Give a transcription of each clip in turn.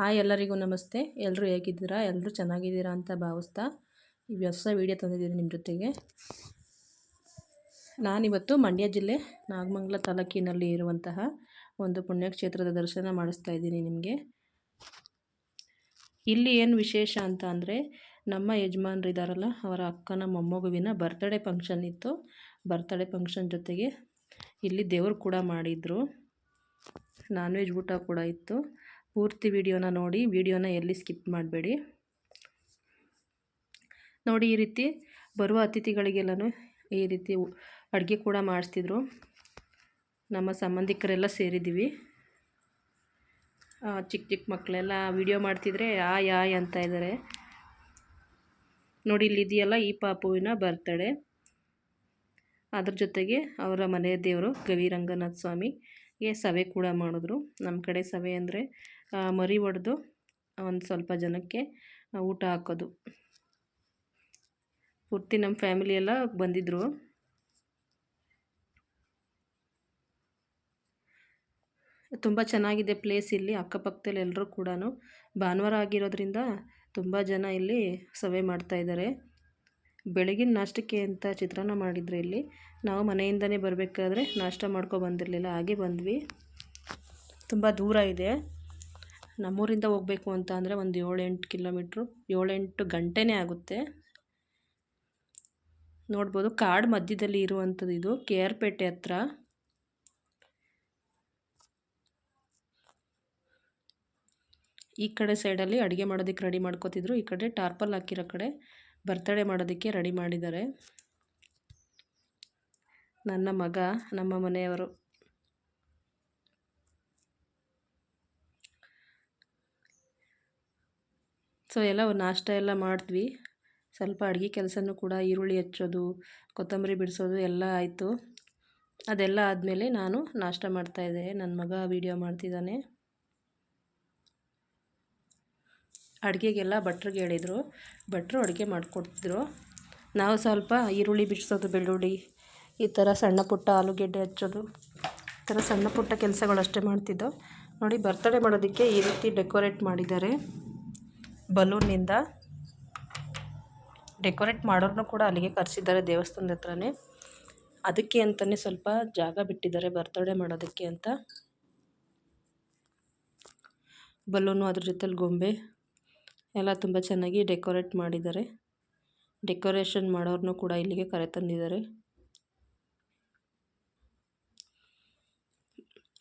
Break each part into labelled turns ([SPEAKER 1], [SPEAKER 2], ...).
[SPEAKER 1] Hi ಎಲ್ಲರಿಗೂ ನಮಸ್ತೆ. ಎಲ್ಲರೂ ಹೇಗಿದ್ದೀರಾ? ಎಲ್ಲರೂ ಚೆನ್ನಾಗಿದ್ದೀರಾ ಅಂತ ಭಾವಿಸ್ತಾ ಈ ಹೊಸ ವೀಡಿಯೋ ತಂದಿದ್ದೀನಿ ನಿಮ್ಮ ಜೊತೆಗೆ. ನಾನಿವತ್ತು ಮಂಡ್ಯ ಜಿಲ್ಲೆ ನಾಗಮಂಗಲ ತಾಲೂಕಿನಲ್ಲಿ ಇರುವಂತಹ ಒಂದು ಪುಣ್ಯಕ್ಷೇತ್ರದ ದರ್ಶನ ಮಾಡಿಸ್ತಾ ಇದ್ದೀನಿ ನಿಮಗೆ. ಇಲ್ಲಿ ಏನು ವಿಶೇಷ ಅಂತ ಅಂದರೆ ನಮ್ಮ ಯಜಮಾನ್ರು ಇದ್ದಾರಲ್ಲ ಅವರ ಅಕ್ಕನ ಮೊಮ್ಮಗುವಿನ ಬರ್ತ್ಡೇ ಫಂಕ್ಷನ್ ಇತ್ತು. ಬರ್ತ್ಡೇ ಫಂಕ್ಷನ್ ಜೊತೆಗೆ ಇಲ್ಲಿ ದೇವರು ಕೂಡ ಮಾಡಿದರು. ನಾನ್ ವೆಜ್ ಊಟ ಕೂಡ ಇತ್ತು. ಪೂರ್ತಿ ವಿಡಿಯೋನ ನೋಡಿ, ವಿಡಿಯೋನ ಎಲ್ಲಿ ಸ್ಕಿಪ್ ಮಾಡಬೇಡಿ. ನೋಡಿ, ಈ ರೀತಿ ಬರುವ ಅತಿಥಿಗಳಿಗೆಲ್ಲನೂ ಈ ರೀತಿ ಅಡುಗೆ ಕೂಡ ಮಾಡಿಸ್ತಿದ್ರು. ನಮ್ಮ ಸಂಬಂಧಿಕರೆಲ್ಲ ಸೇರಿದ್ದೀವಿ. ಚಿಕ್ಕ ಚಿಕ್ಕ ಮಕ್ಕಳೆಲ್ಲ ವಿಡಿಯೋ ಮಾಡ್ತಿದ್ರೆ ಆಯ್ ಆಯ್ ಅಂತ ಇದ್ದಾರೆ ನೋಡಿ ಇಲ್ಲಿದೆಯಲ್ಲ ಈ ಪಾಪುವಿನ ಬರ್ತಡೆ ಅದ್ರ ಜೊತೆಗೆ ಅವರ ಮನೆಯ ದೇವರು ಗವಿರಂಗನಾಥ ಸ್ವಾಮಿಗೆ ಸಭೆ ಕೂಡ ಮಾಡಿದ್ರು. ನಮ್ಮ ಕಡೆ ಸಭೆ ಅಂದರೆ ಮರಿ ಒಡೆದು ಒಂದು ಸ್ವಲ್ಪ ಜನಕ್ಕೆ ಊಟ ಹಾಕೋದು. ಪೂರ್ತಿ ನಮ್ಮ ಫ್ಯಾಮಿಲಿ ಎಲ್ಲ ಬಂದಿದ್ದರು ತುಂಬ ಚೆನ್ನಾಗಿದೆ ಪ್ಲೇಸ್ ಇಲ್ಲಿ, ಅಕ್ಕಪಕ್ಕದಲ್ಲಿ ಎಲ್ಲರೂ ಕೂಡ ಭಾನುವಾರ ಆಗಿರೋದ್ರಿಂದ ತುಂಬ ಜನ ಇಲ್ಲಿ ಸಭೆ ಮಾಡ್ತಾಯಿದ್ದಾರೆ ಬೆಳಗಿನ ನಾಷ್ಟಕ್ಕೆ ಅಂತ ಚಿತ್ರಾನ್ನ ಮಾಡಿದ್ರು ಇಲ್ಲಿ? ನಾವು ಮನೆಯಿಂದನೇ ಬರಬೇಕಾದ್ರೆ ನಾಷ್ಟ ಮಾಡ್ಕೊ ಬಂದಿರಲಿಲ್ಲ, ಹಾಗೆ ಬಂದ್ವಿ. ತುಂಬ ದೂರ ಇದೆ. ನಮ್ಮೂರಿಂದ ಹೋಗಬೇಕು ಅಂತ ಅಂದರೆ ಒಂದು ಏಳೆಂಟು ಕಿಲೋಮೀಟ್ರು, ಏಳೆಂಟು ಗಂಟೆನೇ ಆಗುತ್ತೆ. ನೋಡ್ಬೋದು, ಕಾಡು ಮಧ್ಯದಲ್ಲಿ ಇರುವಂಥದ್ದು ಇದು ಕೆ ಆರ್ ಪೇಟೆ ಹತ್ರ. ಈ ಕಡೆ ಸೈಡಲ್ಲಿ ಅಡುಗೆ ಮಾಡೋದಕ್ಕೆ ರೆಡಿ ಮಾಡ್ಕೋತಿದ್ರು, ಈ ಕಡೆ ಟಾರ್ಪಲ್ ಹಾಕಿರೋ ಕಡೆ ಬರ್ತಡೇ ಮಾಡೋದಕ್ಕೆ ರೆಡಿ ಮಾಡಿದ್ದಾರೆ. ನನ್ನ ಮಗ, ನಮ್ಮ ಮನೆಯವರು. ಸೊ ಎಲ್ಲ ನಾಷ್ಟ ಎಲ್ಲ ಮಾಡಿದ್ವಿ. ಸ್ವಲ್ಪ ಅಡುಗೆ ಕೆಲಸನೂ ಕೂಡ ಈರುಳ್ಳಿ ಹಚ್ಚೋದು, ಕೊತ್ತಂಬರಿ ಬಿಡಿಸೋದು ಎಲ್ಲ ಆಯಿತು. ಅದೆಲ್ಲ ಆದಮೇಲೆ ನಾನು ನಾಷ್ಟ ಮಾಡ್ತಾಯಿದ್ದೆ ನನ್ನ ಮಗ ವೀಡಿಯೋ ಮಾಡ್ತಿದ್ದಾನೆ ಅಡುಗೆಗೆಲ್ಲ ಭಟ್ರಿಗೆ ಹೇಳಿದರು. ಭಟ್ರು ಅಡುಗೆ ಮಾಡಿಕೊಡ್ತಿದ್ರು. ನಾವು ಸ್ವಲ್ಪ ಈರುಳ್ಳಿ ಬಿಡಿಸೋದು, ಬೆಳ್ಳುಳ್ಳಿ, ಈ ಥರ ಸಣ್ಣ ಪುಟ್ಟ ಆಲೂಗೆಡ್ಡೆ ಹಚ್ಚೋದು. ಈ ಥರ ಸಣ್ಣ ಪುಟ್ಟ ಕೆಲಸಗಳಷ್ಟೇ ಮಾಡ್ತಿದ್ದೋ. ನೋಡಿ ಬರ್ತಡೇ ಮಾಡೋದಕ್ಕೆ ಈ ರೀತಿ ಡೆಕೋರೇಟ್ ಮಾಡಿದ್ದಾರೆ. ಬಲೂನ್ನಿಂದ ಡೆಕೋರೇಟ್ ಮಾಡೋರನ್ನು ಕೂಡ ಅಲ್ಲಿಗೆ ಕರೆಸಿದ್ದಾರೆ ದೇವಸ್ಥಾನದ ಹತ್ರನೇ. ಅದಕ್ಕೆ ಅಂತಲೇ ಸ್ವಲ್ಪ ಜಾಗ ಬಿಟ್ಟಿದ್ದಾರೆ, ಬರ್ತಡೇ ಮಾಡೋದಕ್ಕೆ ಅಂತ. ಬಲೂನು ಅದ್ರ ಜೊತೆಲಿ ಗೊಂಬೆ, ಎಲ್ಲ ತುಂಬ ಚೆನ್ನಾಗಿ ಡೆಕೋರೇಟ್ ಮಾಡಿದ್ದಾರೆ. ಡೆಕೋರೇಷನ್ ಮಾಡೋರನ್ನು ಕೂಡ ಇಲ್ಲಿಗೆ ಕರೆ ತಂದಿದ್ದಾರೆ.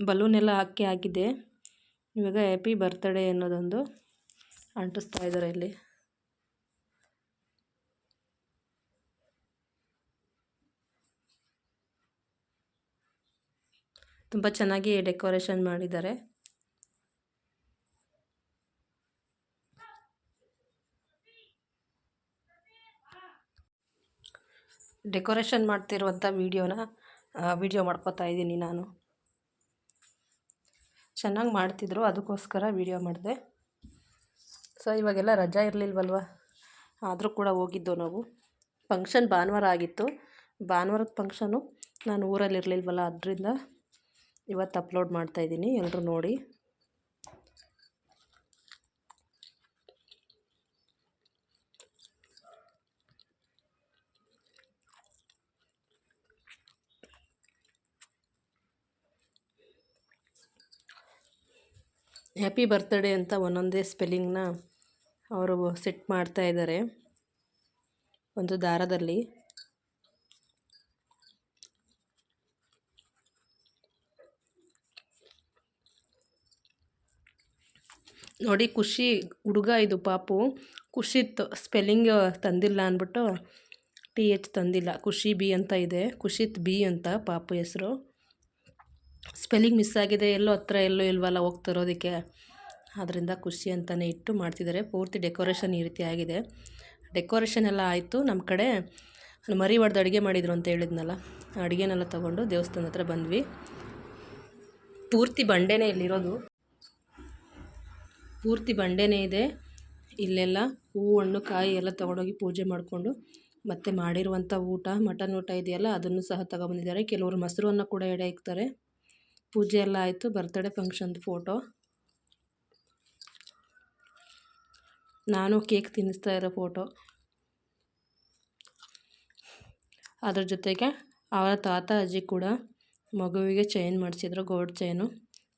[SPEAKER 1] ಬಲೂನ್ ಎಲ್ಲ ಹಾಕಿ ಆಗಿದೆ. ಇವಾಗ ಹ್ಯಾಪಿ ಬರ್ತ್ಡೇ ಅನ್ನೋದೊಂದು. ಅಂಟಿಸ್ತಾ ಇದ್ದಾರೆ ಇಲ್ಲಿ. ತುಂಬ ಚೆನ್ನಾಗಿ ಡೆಕೋರೇಷನ್ ಮಾಡಿದ್ದಾರೆ. ಡೆಕೋರೇಷನ್ ಮಾಡ್ತಿರುವಂಥ ವೀಡಿಯೋನ ವೀಡಿಯೋ ಮಾಡ್ಕೋತಾ ಇದ್ದೀನಿ ನಾನು. ಚೆನ್ನಾಗಿ ಮಾಡ್ತಿದ್ರು, ಅದಕ್ಕೋಸ್ಕರ ವೀಡಿಯೋ ಮಾಡಿದೆ. ಸೊ, ಇವಾಗೆಲ್ಲ ರಜಾ ಇರಲಿಲ್ವಲ್ವ? ಆದರೂ ಕೂಡ ಹೋಗಿದ್ದು ನಾವು. ಫಂಕ್ಷನ್ ಭಾನುವಾರ ಆಗಿತ್ತು. ಭಾನುವಾರದ ಫಂಕ್ಷನು ನಾನು ಊರಲ್ಲಿ ಇರಲಿಲ್ವಲ್ಲ ಅದರಿಂದ ಇವತ್ತು ಅಪ್ಲೋಡ್ ಮಾಡ್ತಾಯಿದ್ದೀನಿ ಎಲ್ಲರೂ ನೋಡಿ. ಹ್ಯಾಪಿ ಬರ್ತ್ಡೇ ಅಂತ ಒಂದೊಂದೇ ಸ್ಪೆಲ್ಲಿಂಗ್ನ ಅವರು ಸೆಟ್ ಮಾಡ್ತಾ ಇದ್ದಾರೆ ಒಂದು ದಾರದಲ್ಲಿ. ನೋಡಿ, ಖುಷಿ, ಹುಡುಗ ಇದು ಪಾಪು. ಖುಷಿತ್ತು ಸ್ಪೆಲ್ಲಿಂಗ್ ತಂದಿಲ್ಲ ಅಂದ್ಬಿಟ್ಟು ಟಿ ಎಚ್ ತಂದಿಲ್ಲ. ಖುಷಿ ಬಿ ಅಂತ ಇದೆ. ಖುಷಿತ್ ಬಿ ಅಂತ ಪಾಪು ಹೆಸರು. ಸ್ಪೆಲ್ಲಿಂಗ್ ಮಿಸ್ ಆಗಿದೆ, ಎಲ್ಲೋ ಹತ್ರ ಎಲ್ಲೋ ಇಲ್ವಲ್ಲ ಹೋಗ್ತಿರೋದಕ್ಕೆ. ಅದರಿಂದ ಖುಷಿ ಅಂತಲೇ ಇಟ್ಟು ಮಾಡ್ತಿದ್ದಾರೆ. ಪೂರ್ತಿ ಡೆಕೋರೇಷನ್ ಈ ರೀತಿ ಆಗಿದೆ. ಡೆಕೋರೇಷನ್ ಎಲ್ಲ ಆಯಿತು. ನಮ್ಮ ಕಡೆ ಮರಿ ಹೊಡೆದು ಅಡುಗೆ ಮಾಡಿದರು ಅಂತ ಹೇಳಿದ್ನಲ್ಲ ಅಡುಗೆನೆಲ್ಲ ತೊಗೊಂಡು ದೇವಸ್ಥಾನ ಹತ್ರ ಬಂದ್ವಿ. ಪೂರ್ತಿ ಬಂಡೆನೇ ಇಲ್ಲಿರೋದು. ಪೂರ್ತಿ ಬಂಡೆನೇ ಇದೆ. ಇಲ್ಲೆಲ್ಲ ಹೂವು ಹಣ್ಣು ಕಾಯಿ ಎಲ್ಲ ತೊಗೊಂಡೋಗಿ ಪೂಜೆ ಮಾಡಿಕೊಂಡು ಮತ್ತು ಮಾಡಿರುವಂಥ ಊಟ, ಮಟನ್ ಊಟ ಇದೆಯಲ್ಲ, ಅದನ್ನು ಸಹ ತಗೊಬಂದಿದ್ದಾರೆ ಕೆಲವರು ಮೊಸರನ್ನು ಕೂಡ ಎಡೆ ಇಕ್ತಾರೆ. ಪೂಜೆ ಎಲ್ಲ ಆಯಿತು ಬರ್ತ್ಡೇ ಫಂಕ್ಷನ್ದು ಫೋಟೋ ನಾನು ಕೇಕ್ ತಿನ್ನಿಸ್ತಾ ಇರೋ ಫೋಟೋ ಅದ್ರ ಜೊತೆಗೆ ಅವರ ತಾತ, ಅಜ್ಜಿ ಕೂಡ ಮಗುವಿಗೆ ಚೈನ್ ಮಾಡಿಸಿದ್ರು ಗೋಲ್ಡ್ ಚೈನು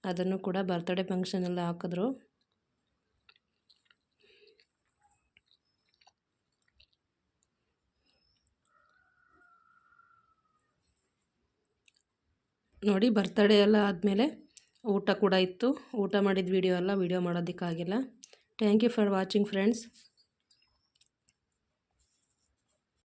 [SPEAKER 1] ಅದನ್ನು ಕೂಡ ಬರ್ತ್ಡೇ ಫಂಕ್ಷನಲ್ಲಿ ಹಾಕಿದ್ರು. ನೋಡಿ ಬರ್ತಡೇ ಎಲ್ಲ ಆದಮೇಲೆ ಊಟ ಕೂಡ ಇತ್ತು. ಊಟ ಮಾಡಿದ ವಿಡಿಯೋ ಎಲ್ಲ video ಮಾಡೋದಕ್ಕಾಗಿಲ್ಲ. Thank you for watching friends